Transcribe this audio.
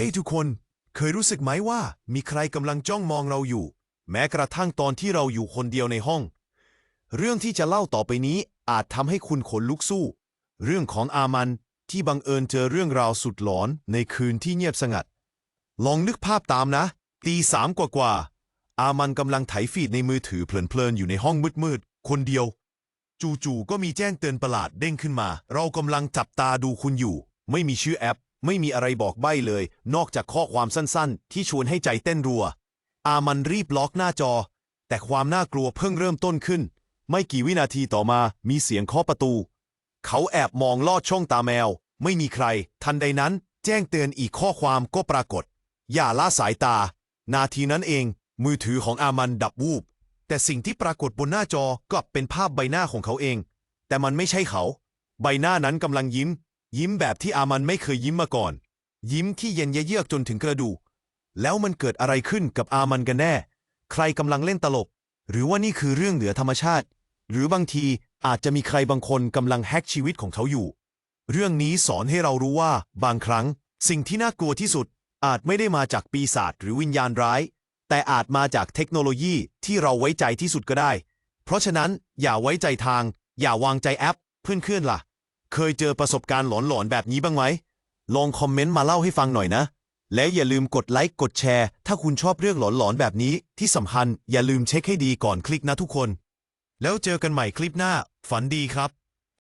ฮ้ทุกคน เคยรู้สึกไหมว่า มีใครกำลังจ้องมองเราอยู่ แม้กระทั่งตอนที่เราอยู่คนเดียวในห้อง เรื่องที่จะเล่าต่อไปนี้อาจทำให้คุณขนลุกสู้ เรื่องของอามันที่บังเอิญเจอเรื่องราวสุดหลอนในคืนที่เงียบสงัด ลองนึกภาพตามนะ ตีสามกว่าๆอามันกำลังไถฟีดในมือถือเพลินๆอยู่ในห้องมืดๆคนเดียว จู่ๆก็มีแจ้งเตือนประหลาดเด้งขึ้นมา เรากำลังจับตาดูคุณอยู่ ไม่มีชื่อแอป ไม่มีอะไรบอกใบ้เลย นอกจากข้อความสั้นๆ ที่ชวนให้ใจเต้นรัว อามันรีบล็อกหน้าจอ แต่ความน่ากลัวเพิ่งเริ่มต้นขึ้น ไม่กี่วินาทีต่อมามีเสียงเคาะประตู เขาแอบมองลอดช่องตาแมว ไม่มีใคร ทันใดนั้น แจ้งเตือนอีกข้อความก็ปรากฏ อย่าละสายตา นาทีนั้นเอง มือถือของอามันดับวูบ แต่สิ่งที่ปรากฏบนหน้าจอกลับเป็นภาพใบหน้าของเขาเอง แต่มันไม่ใช่เขา ใบหน้านั้นกำลังยิ้ม ยิ้มแบบที่อามันไม่เคยยิ้มมาก่อน ยิ้มที่เย็นเยือกจนถึงกระดูกแล้วมันเกิดอะไรขึ้นกับอามันกันแน่ ใครกำลังเล่นตลก หรือว่านี่คือเรื่องเหนือธรรมชาติ หรือบางทีอาจจะมีใครบางคนกำลังแฮกชีวิตของเขาอยู่ เรื่องนี้สอนให้เรารู้ว่า บางครั้ง สิ่งที่น่ากลัวที่สุด อาจไม่ได้มาจากปีศาจหรือวิญญาณร้าย แต่อาจมาจากเทคโนโลยีที่เราไว้ใจที่สุดก็ได้ เพราะฉะนั้นอย่าไว้ใจทาง อย่าวางใจแอป เพื่อนๆล่ะ เคยเจอประสบการณ์หลอนๆแบบนี้บ้างไหม ลองคอมเมนต์มาเล่าให้ฟังหน่อยนะ และอย่าลืมกดไลค์กดแชร์ ถ้าคุณชอบเรื่องหลอนๆแบบนี้ ที่สำคัญอย่าลืมเช็คให้ดีก่อนคลิกนะทุกคน แล้วเจอกันใหม่คลิปหน้า ฝันดีครับ